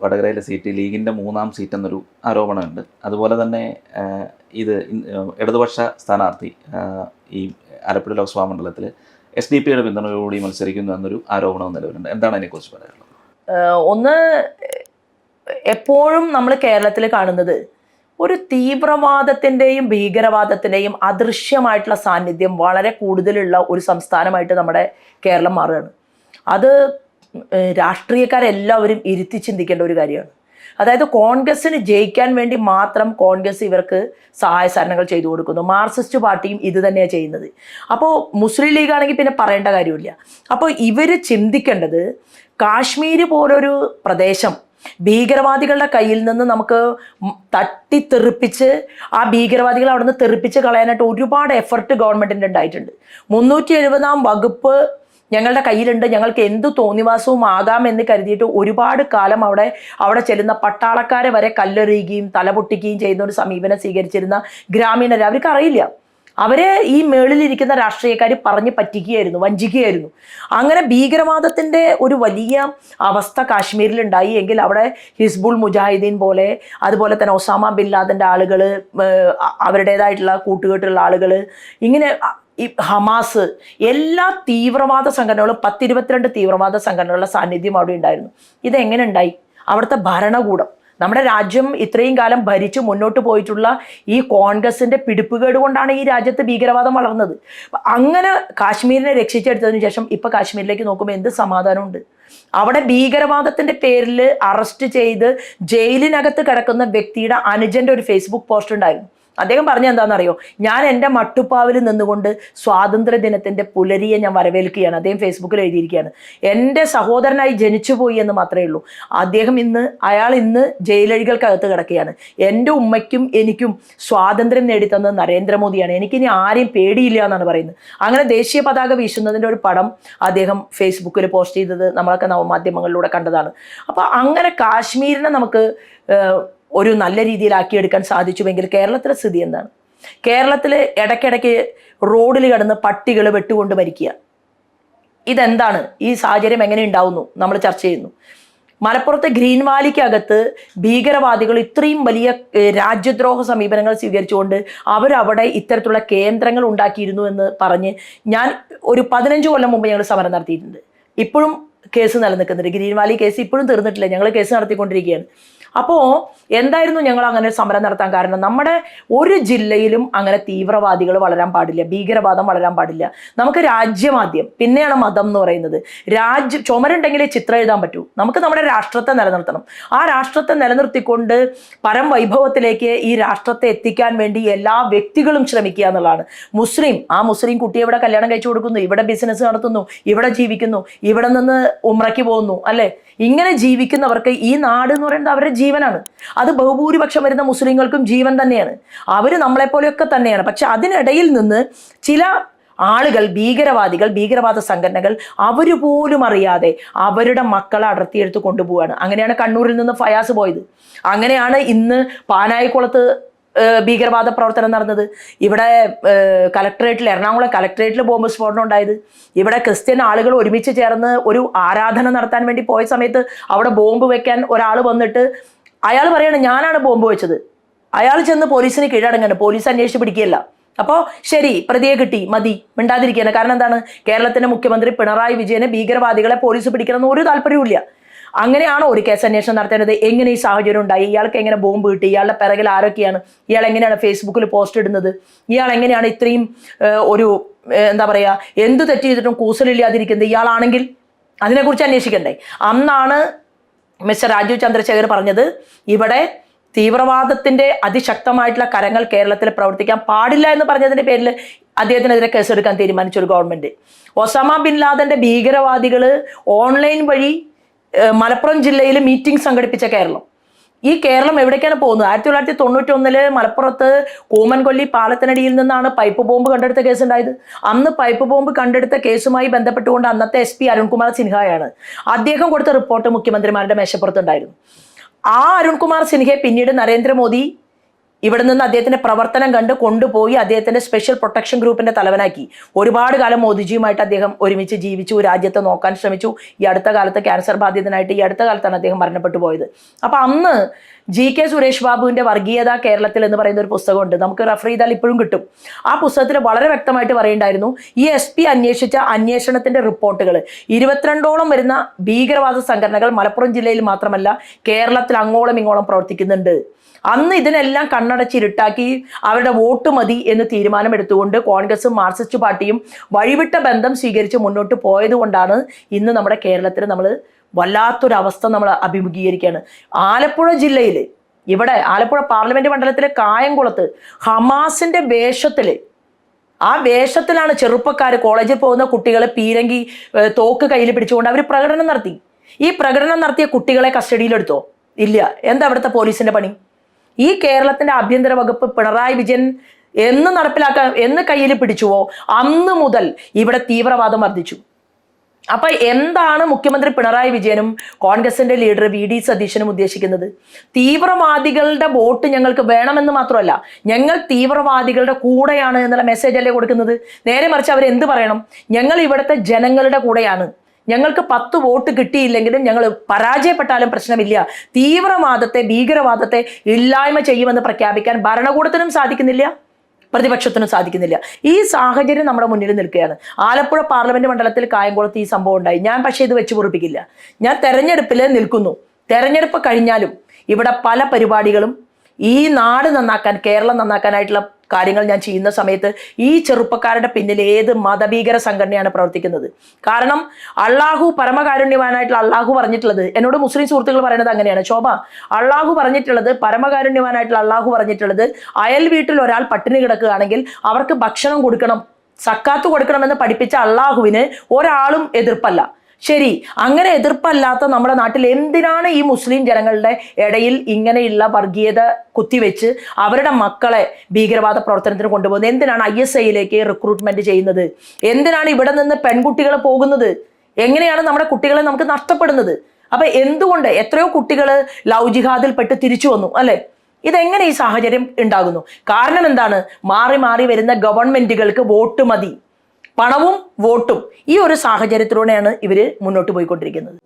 വടകരയിലെ സീറ്റ് ലീഗിന്റെ മൂന്നാം സീറ്റ് എന്നൊരു ആരോപണമുണ്ട്. അതുപോലെ തന്നെ ഇത് ഇടതുപക്ഷ സ്ഥാനാർത്ഥി ഈ ആലപ്പുഴ ലോക്സഭാ മണ്ഡലത്തിൽ എസ് ഡി പിയുടെ പിന്തുണയോടുകൂടി മത്സരിക്കുന്നു എന്നൊരു ആരോപണവും നിലവിലുണ്ട്. എന്താണ് അതിനെക്കുറിച്ച് പറയാനുള്ളത്? ഒന്ന് എപ്പോഴും നമ്മൾ കേരളത്തിൽ കാണുന്നത് ഒരു തീവ്രവാദത്തിന്റെയും ഭീകരവാദത്തിന്റെയും അദൃശ്യമായിട്ടുള്ള സാന്നിധ്യം വളരെ കൂടുതലുള്ള ഒരു സംസ്ഥാനമായിട്ട് നമ്മുടെ കേരളം മാറുകയാണ്. അത് രാഷ്ട്രീയക്കാരെല്ലാവരും ഇരുത്തി ചിന്തിക്കേണ്ട ഒരു കാര്യമാണ്. അതായത് കോൺഗ്രസ്സിന് ജയിക്കാൻ വേണ്ടി മാത്രം കോൺഗ്രസ് ഇവർക്ക് സഹായ സഹകരണങ്ങൾ ചെയ്തു കൊടുക്കുന്നു. മാർക്സിസ്റ്റ് പാർട്ടിയും ഇത് തന്നെയാണ് ചെയ്യുന്നത്. അപ്പോൾ മുസ്ലിം ലീഗ് ആണെങ്കിൽ പിന്നെ പറയേണ്ട കാര്യമില്ല. അപ്പോൾ ഇവർ ചിന്തിക്കേണ്ടത് കാശ്മീർ പോലൊരു പ്രദേശം ഭീകരവാദികളുടെ കയ്യിൽ നിന്ന് നമുക്ക് തട്ടി തട്ടിത്തെറിപ്പിച്ച് ആ ഭീകരവാദികൾ അവിടെ നിന്ന് തെറിപ്പിച്ച് കളയാനായിട്ട് ഒരുപാട് എഫർട്ട് ഗവൺമെന്റിന്റെ ഉണ്ടായിട്ടുണ്ട്. മുന്നൂറ്റി എഴുപതാം വകുപ്പ് ഞങ്ങളുടെ കയ്യിലുണ്ട്. ഞങ്ങൾക്ക് എന്ത് തോന്നിവാസവും ആകാം എന്ന് കരുതിയിട്ട് ഒരുപാട് കാലം അവിടെ അവിടെ ചെല്ലുന്ന പട്ടാളക്കാരെ വരെ കല്ലെറിയുകയും തലപൊട്ടിക്കുകയും ചെയ്യുന്ന ഒരു സമീപനം സ്വീകരിച്ചിരുന്ന ഗ്രാമീണരെ അവർക്ക് അറിയില്ല. അവരെ ഈ മേളിലിരിക്കുന്ന രാഷ്ട്രീയക്കാർ പറഞ്ഞ് പറ്റിക്കുകയായിരുന്നു വഞ്ചിക്കുകയായിരുന്നു. അങ്ങനെ ഭീകരവാദത്തിന്റെ ഒരു വലിയ അവസ്ഥ കാശ്മീരിലുണ്ടായി. എങ്കിൽ അവിടെ ഹിസ്ബുൾ മുജാഹിദ്ദീൻ പോലെ അതുപോലെ തന്നെ ഒസാമ ബിൻ ലാദന്റെ ആളുകൾ അവരുടേതായിട്ടുള്ള കൂട്ടുകെട്ടുള്ള ആളുകൾ ഇങ്ങനെ ഈ ഹമാസ് എല്ലാ തീവ്രവാദ സംഘടനകളും പത്തിരുപത്തിരണ്ട് തീവ്രവാദ സംഘടനകളുടെ സാന്നിധ്യം അവിടെ ഉണ്ടായിരുന്നു. ഇതെങ്ങനെ ഉണ്ടായി? അവിടുത്തെ ഭരണകൂടം നമ്മുടെ രാജ്യം ഇത്രയും കാലം ഭരിച്ച് മുന്നോട്ട് പോയിട്ടുള്ള ഈ കോൺഗ്രസിന്റെ പിടിപ്പുകേട് കൊണ്ടാണ് ഈ രാജ്യത്ത് ഭീകരവാദം വളർന്നത്. അങ്ങനെ കാശ്മീരിനെ രക്ഷിച്ചെടുത്തതിന് ശേഷം ഇപ്പൊ കാശ്മീരിലേക്ക് നോക്കുമ്പോൾ എന്ത് സമാധാനമുണ്ട്? അവിടെ ഭീകരവാദത്തിന്റെ പേരിൽ അറസ്റ്റ് ചെയ്ത് ജയിലിനകത്ത് കിടക്കുന്ന വ്യക്തിയുടെ അനുജന്റെ ഒരു ഫേസ്ബുക്ക് പോസ്റ്റ് ഉണ്ടായിരുന്നു. അദ്ദേഹം പറഞ്ഞ എന്താണെന്നറിയോ? ഞാൻ എന്റെ മട്ടുപ്പാവിൽ നിന്നുകൊണ്ട് സ്വാതന്ത്ര്യ ദിനത്തിന്റെ പുലരിയെ ഞാൻ വരവേൽക്കുകയാണ്. അദ്ദേഹം ഫേസ്ബുക്കിൽ എഴുതിയിരിക്കുകയാണ്. എന്റെ സഹോദരനായി ജനിച്ചുപോയി എന്ന് മാത്രമേ ഉള്ളൂ. അദ്ദേഹം ഇന്ന് അയാൾ ഇന്ന് ജയിലഴികൾക്കകത്ത് കിടക്കുകയാണ്. എന്റെ ഉമ്മയ്ക്കും എനിക്കും സ്വാതന്ത്ര്യം നേടിത്തന്നത് നരേന്ദ്രമോദിയാണ്. എനിക്കിനി ആരെയും പേടിയില്ല എന്നാണ് പറയുന്നത്. അങ്ങനെ ദേശീയ പതാക വീശുന്നതിന്റെ ഒരു പടം അദ്ദേഹം ഫേസ്ബുക്കിൽ പോസ്റ്റ് ചെയ്തത് നമ്മളൊക്കെ നവമാധ്യമങ്ങളിലൂടെ കണ്ടതാണ്. അപ്പോൾ അങ്ങനെ കാശ്മീരിനെ നമുക്ക് ഒരു നല്ല രീതിയിലാക്കിയെടുക്കാൻ സാധിച്ചുവെങ്കിൽ കേരളത്തിലെ സ്ഥിതി എന്താണ്? കേരളത്തിൽ ഇടയ്ക്കിടയ്ക്ക് റോഡിൽ കിടന്ന് പട്ടികൾ വെട്ടുകൊണ്ട് മരിക്കുക. ഇതെന്താണ്? ഈ സാഹചര്യം എങ്ങനെ ഉണ്ടാവുന്നു? നമ്മൾ ചർച്ച ചെയ്യുന്നു. മലപ്പുറത്തെ ഗ്രീൻ വാലിക്കകത്ത് ഭീകരവാദികൾ ഇത്രയും വലിയ രാജ്യദ്രോഹ സമീപനങ്ങൾ സ്വീകരിച്ചുകൊണ്ട് അവരവിടെ ഇത്തരത്തിലുള്ള കേന്ദ്രങ്ങൾ ഉണ്ടാക്കിയിരുന്നു എന്ന് പറഞ്ഞ് ഞാൻ ഒരു പതിനഞ്ച് കൊല്ലം മുമ്പ് ഞങ്ങൾ സമരം നടത്തിയിട്ടുണ്ട്. ഇപ്പോഴും കേസ് നിലനിൽക്കുന്നുണ്ട്. ഗ്രീൻ വാലി കേസ് ഇപ്പോഴും തീർന്നിട്ടില്ല. ഞങ്ങൾ കേസ് നടത്തിക്കൊണ്ടിരിക്കുകയാണ്. അപ്പോൾ എന്തായിരുന്നു ഞങ്ങൾ അങ്ങനെ സമരം നടത്താൻ കാരണം? നമ്മുടെ ഒരു ജില്ലയിലും അങ്ങനെ തീവ്രവാദികൾ വളരാൻ പാടില്ല ഭീകരവാദം വളരാൻ പാടില്ല. നമുക്ക് രാജ്യമാദ്യം പിന്നെയാണ് മതം എന്ന് പറയുന്നത്. രാജ്യ ചുമരുണ്ടെങ്കിലേ ചിത്രം എഴുതാൻ പറ്റൂ. നമുക്ക് നമ്മുടെ രാഷ്ട്രത്തെ നിലനിർത്തണം. ആ രാഷ്ട്രത്തെ നിലനിർത്തിക്കൊണ്ട് പരം വൈഭവത്തിലേക്ക് ഈ രാഷ്ട്രത്തെ എത്തിക്കാൻ വേണ്ടി എല്ലാ വ്യക്തികളും ശ്രമിക്കുക എന്നുള്ളതാണ്. മുസ്ലിം ആ മുസ്ലിം കുട്ടി ഇവിടെ കല്യാണം കഴിച്ചു കൊടുക്കുന്നു ഇവിടെ ബിസിനസ് നടത്തുന്നു ഇവിടെ ജീവിക്കുന്നു ഇവിടെ നിന്ന് ഉമ്രയ്ക്ക് പോകുന്നു അല്ലേ? ഇങ്ങനെ ജീവിക്കുന്നവർക്ക് ഈ നാട് എന്ന് പറയുന്നത് അവരുടെ ജീവനാണ്. അത് ബഹുഭൂരിപക്ഷം വരുന്ന മുസ്ലിങ്ങൾക്കും ജീവൻ തന്നെയാണ്. അവർ നമ്മളെപ്പോലെയൊക്കെ തന്നെയാണ്. പക്ഷെ അതിനിടയിൽ നിന്ന് ചില ആളുകൾ ഭീകരവാദികൾ ഭീകരവാദ സംഘടനകൾ അവർ പോലും അറിയാതെ അവരുടെ മക്കളെ അടർത്തിയെടുത്ത് കൊണ്ടുപോവുകയാണ് അങ്ങനെയാണ് കണ്ണൂരിൽ നിന്ന് ഫയാസ് പോയത്. അങ്ങനെയാണ് ഇന്ന് പാനായിക്കുളത്ത് ഭീകരവാദ പ്രവർത്തനം നടന്നത്. ഇവിടെ കലക്ടറേറ്റിൽ എറണാകുളം കലക്ടറേറ്റിൽ ബോംബ് സ്ഫോടനം ഉണ്ടായത്. ഇവിടെ ക്രിസ്ത്യൻ ആളുകൾ ഒരുമിച്ച് ചേർന്ന് ഒരു ആരാധന നടത്താൻ വേണ്ടി പോയ സമയത്ത് അവിടെ ബോംബ് വെക്കാൻ ഒരാൾ വന്നിട്ട് അയാൾ പറയാണ് ഞാനാണ് ബോംബ് വെച്ചത്. അയാൾ ചെന്ന് പോലീസിന് കീഴടങ്ങാണ്. പോലീസ് അന്വേഷിച്ച് പിടിക്കുകയല്ല. അപ്പോൾ ശരി പ്രതിയെ കിട്ടി മതി മിണ്ടാതിരിക്കുകയാണ്. കാരണം എന്താണ്? കേരളത്തിന്റെ മുഖ്യമന്ത്രി പിണറായി വിജയനെ ഭീകരവാദികളെ പോലീസ് പിടിക്കണമെന്ന് ഒരു താല്പര്യവുമില്ല. അങ്ങനെയാണോ ഒരു കേസ് അന്വേഷണം നടത്തേണ്ടത്? എങ്ങനെ ഈ സാഹചര്യം ഉണ്ടായി? ഇയാൾക്ക് എങ്ങനെ ബോംബ് കിട്ടി? ഇയാളുടെ പിറകിൽ ആരൊക്കെയാണ്? ഇയാൾ എങ്ങനെയാണ് ഫേസ്ബുക്കിൽ പോസ്റ്റ് ഇടുന്നത്? ഇയാൾ എങ്ങനെയാണ് ഇത്രയും ഒരു എന്താ പറയുക എന്ത് തെറ്റ് ചെയ്തിട്ടും കൂസലില്ലാതിരിക്കുന്നത്? ഇയാളാണെങ്കിൽ അതിനെക്കുറിച്ച് അന്വേഷിക്കണ്ടേ? അന്നാണ് മിസ്റ്റർ രാജീവ് ചന്ദ്രശേഖർ പറഞ്ഞത് ഇവിടെ തീവ്രവാദത്തിന്റെ അതിശക്തമായിട്ടുള്ള കരങ്ങൾ കേരളത്തിൽ പ്രവർത്തിക്കാൻ പാടില്ല എന്ന് പറഞ്ഞതിന്റെ പേരിൽ അദ്ദേഹത്തിനെതിരെ കേസെടുക്കാൻ തീരുമാനിച്ച ഒരു ഗവൺമെന്റ്. ഒസാമ ബിൻ ലാദന്റെ ഭീകരവാദികൾ ഓൺലൈൻ വഴി മലപ്പുറം ജില്ലയിൽ മീറ്റിംഗ് സംഘടിപ്പിച്ച കേരളം. ഈ കേരളം എവിടേക്കാണ് പോകുന്നത്? ആയിരത്തി തൊള്ളായിരത്തി തൊണ്ണൂറ്റി ഒന്നിൽ മലപ്പുറത്ത് കൂമൻകൊല്ലി പാലത്തിനടിയിൽ നിന്നാണ് പൈപ്പ് ബോംബ് കണ്ടെടുത്ത കേസ് ഉണ്ടായത്. അന്ന് പൈപ്പ് ബോംബ് കണ്ടെടുത്ത കേസുമായി ബന്ധപ്പെട്ടുകൊണ്ട് അന്നത്തെ എസ് പി അരുൺകുമാർ സിൻഹയാണ് അദ്ദേഹം കൊടുത്ത റിപ്പോർട്ട് മുഖ്യമന്ത്രിമാരുടെ മേശപ്പുറത്തുണ്ടായിരുന്നു. ആ അരുൺകുമാർ സിൻഹയെ പിന്നീട് നരേന്ദ്രമോദി ഇവിടെ നിന്ന് അദ്ദേഹത്തിന്റെ പ്രവർത്തനം കണ്ട് കൊണ്ടുപോയി അദ്ദേഹത്തിന്റെ സ്പെഷ്യൽ പ്രൊട്ടക്ഷൻ ഗ്രൂപ്പിന്റെ തലവനാക്കി. ഒരുപാട് കാലം മോദിജിയുമായിട്ട് അദ്ദേഹം ഒരുമിച്ച് ജീവിച്ചു രാജ്യത്തെ നോക്കാൻ ശ്രമിച്ചു. ഈ അടുത്ത കാലത്ത് ക്യാൻസർ ബാധിതനായിട്ട് ഈ അടുത്ത കാലത്താണ് അദ്ദേഹം മരണപ്പെട്ടു പോയത്. അപ്പൊ അന്ന് ജി കെ സുരേഷ് ബാബുവിന്റെ വർഗീയത കേരളത്തിൽ എന്ന് പറയുന്ന ഒരു പുസ്തകമുണ്ട്. നമുക്ക് റെഫർ ചെയ്താൽ ഇപ്പോഴും കിട്ടും. ആ പുസ്തകത്തിൽ വളരെ വ്യക്തമായിട്ട് പറയുണ്ടായിരുന്നു ഈ എസ് പി അന്വേഷിച്ച അന്വേഷണത്തിന്റെ റിപ്പോർട്ടുകൾ. ഇരുപത്തിരണ്ടോളം വരുന്ന ഭീകരവാദ സംഘടനകൾ മലപ്പുറം ജില്ലയിൽ മാത്രമല്ല കേരളത്തിൽ അങ്ങോളം ഇങ്ങോളം പ്രവർത്തിക്കുന്നുണ്ട്. അന്ന് ഇതിനെല്ലാം കണ്ണടച്ചിരുട്ടാക്കി അവരുടെ വോട്ട് മതി എന്ന് തീരുമാനമെടുത്തുകൊണ്ട് കോൺഗ്രസും മാർക്സിസ്റ്റ് പാർട്ടിയും വഴിവിട്ട ബന്ധം സ്വീകരിച്ച് മുന്നോട്ട് പോയതുകൊണ്ടാണ് ഇന്ന് നമ്മുടെ കേരളത്തിൽ നമ്മൾ വല്ലാത്തൊരവസ്ഥ നമ്മൾ അഭിമുഖീകരിക്കുകയാണ് ആലപ്പുഴ ജില്ലയിൽ ഇവിടെ ആലപ്പുഴ പാർലമെന്റ് മണ്ഡലത്തിലെ കായംകുളത്ത് ഹമാസിന്റെ വേഷത്തിൽ ആ വേഷത്തിലാണ് ചെറുപ്പക്കാർ കോളേജിൽ പോകുന്ന കുട്ടികളെ പീരങ്കി തോക്ക് കയ്യിൽ പിടിച്ചുകൊണ്ട് അവർ പ്രകടനം നടത്തി. ഈ പ്രകടനം നടത്തിയ കുട്ടികളെ കസ്റ്റഡിയിലെടുത്തോ? ഇല്ല. എന്താ അവിടുത്തെ പോലീസിന്റെ പണി? ഈ കേരളത്തിന്റെ ആഭ്യന്തര വകുപ്പ് പിണറായി വിജയൻ എന്ന് നടപ്പിലാക്കാൻ എന്ന് കയ്യിൽ പിടിച്ചുവോ? അന്ന് മുതൽ ഇവിടെ തീവ്രവാദം വർദ്ധിച്ചു. അപ്പൊ എന്താണ് മുഖ്യമന്ത്രി പിണറായി വിജയനും കോൺഗ്രസിന്റെ ലീഡർ വി ഡി സതീശനും ഉദ്ദേശിക്കുന്നത്? തീവ്രവാദികളുടെ വോട്ട് ഞങ്ങൾക്ക് വേണമെന്ന് മാത്രമല്ല ഞങ്ങൾ തീവ്രവാദികളുടെ കൂടെയാണ് എന്നുള്ള മെസ്സേജ് അല്ലേ കൊടുക്കുന്നത്? നേരെ മറിച്ച് അവർ എന്ത് പറയണം? ഞങ്ങൾ ഇവിടുത്തെ ജനങ്ങളുടെ കൂടെയാണ്. ഞങ്ങൾക്ക് പത്ത് വോട്ട് കിട്ടിയില്ലെങ്കിലും ഞങ്ങൾ പരാജയപ്പെട്ടാലും പ്രശ്നമില്ല. തീവ്രവാദത്തെ ഭീകരവാദത്തെ ഇല്ലായ്മ ചെയ്യുമെന്ന് പ്രഖ്യാപിക്കാൻ ഭരണകൂടത്തിനും സാധിക്കുന്നില്ല. പ്രതിപക്ഷത്തിനും സാധിക്കുന്നില്ല. ഈ സാഹചര്യം നമ്മുടെ മുന്നിൽ നിൽക്കുകയാണ്. ആലപ്പുഴ പാർലമെന്റ് മണ്ഡലത്തിൽ കായംകുളത്ത് ഈ സംഭവം ഉണ്ടായി. ഞാൻ പക്ഷേ ഇത് വെച്ച് പൊറിപ്പിക്കില്ല ഞാൻ തെരഞ്ഞെടുപ്പിൽ നിൽക്കുന്നു. തെരഞ്ഞെടുപ്പ് കഴിഞ്ഞാലും ഇവിടെ പല പരിപാടികളും ഈ നാട് നന്നാക്കാൻ കേരളം നന്നാക്കാനായിട്ടുള്ള കാര്യങ്ങൾ ഞാൻ ചെയ്യുന്ന സമയത്ത് ഈ ചെറുപ്പക്കാരുടെ പിന്നിൽ ഏത് മതഭീകര സംഘടനയാണ് പ്രവർത്തിക്കുന്നത്? കാരണം അള്ളാഹു പരമകാരുണ്യവാനായിട്ടുള്ള അള്ളാഹു പറഞ്ഞിട്ടുള്ളത് എന്നോട് മുസ്ലിം സുഹൃത്തുക്കൾ പറയുന്നത് അങ്ങനെയാണ്. ശോഭ അള്ളാഹു പറഞ്ഞിട്ടുള്ളത് പരമകാരുണ്യവാനായിട്ടുള്ള അള്ളാഹു പറഞ്ഞിട്ടുള്ളത് അയൽ വീട്ടിൽ ഒരാൾ പട്ടിണി കിടക്കുകയാണെങ്കിൽ അവർക്ക് ഭക്ഷണം കൊടുക്കണം സക്കാത്ത് കൊടുക്കണമെന്ന് പഠിപ്പിച്ച അള്ളാഹുവിന് ഒരാളും എതിർപ്പല്ല. ശരി അങ്ങനെ എതിർപ്പല്ലാത്ത നമ്മുടെ നാട്ടിൽ എന്തിനാണ് ഈ മുസ്ലിം ജനങ്ങളുടെ ഇടയിൽ ഇങ്ങനെയുള്ള വർഗീയത കുത്തിവെച്ച് അവരുടെ മക്കളെ ഭീകരവാദ പ്രവർത്തനത്തിന് കൊണ്ടുപോകുന്നത്? എന്തിനാണ് ഐ എസ് ഐയിലേക്ക് റിക്രൂട്ട്മെന്റ് ചെയ്യുന്നത്? എന്തിനാണ് ഇവിടെ നിന്ന് പെൺകുട്ടികൾ പോകുന്നത്? എങ്ങനെയാണ് നമ്മുടെ കുട്ടികളെ നമുക്ക് നഷ്ടപ്പെടുന്നത്? അപ്പൊ എന്തുകൊണ്ട് എത്രയോ കുട്ടികൾ ലവ് ജിഹാദിൽ പെട്ട് തിരിച്ചു വന്നു അല്ലെ? ഇതെങ്ങനെ ഈ സാഹചര്യം ഉണ്ടാകുന്നു? കാരണം എന്താണ്? മാറി മാറി വരുന്ന ഗവൺമെന്റുകൾക്ക് വോട്ട് മതി. പണവും വോട്ടും ഈ ഒരു സാഹചര്യത്തിലൂടെയാണ് ഇവർ മുന്നോട്ട് പോയിക്കൊണ്ടിരിക്കുന്നത്.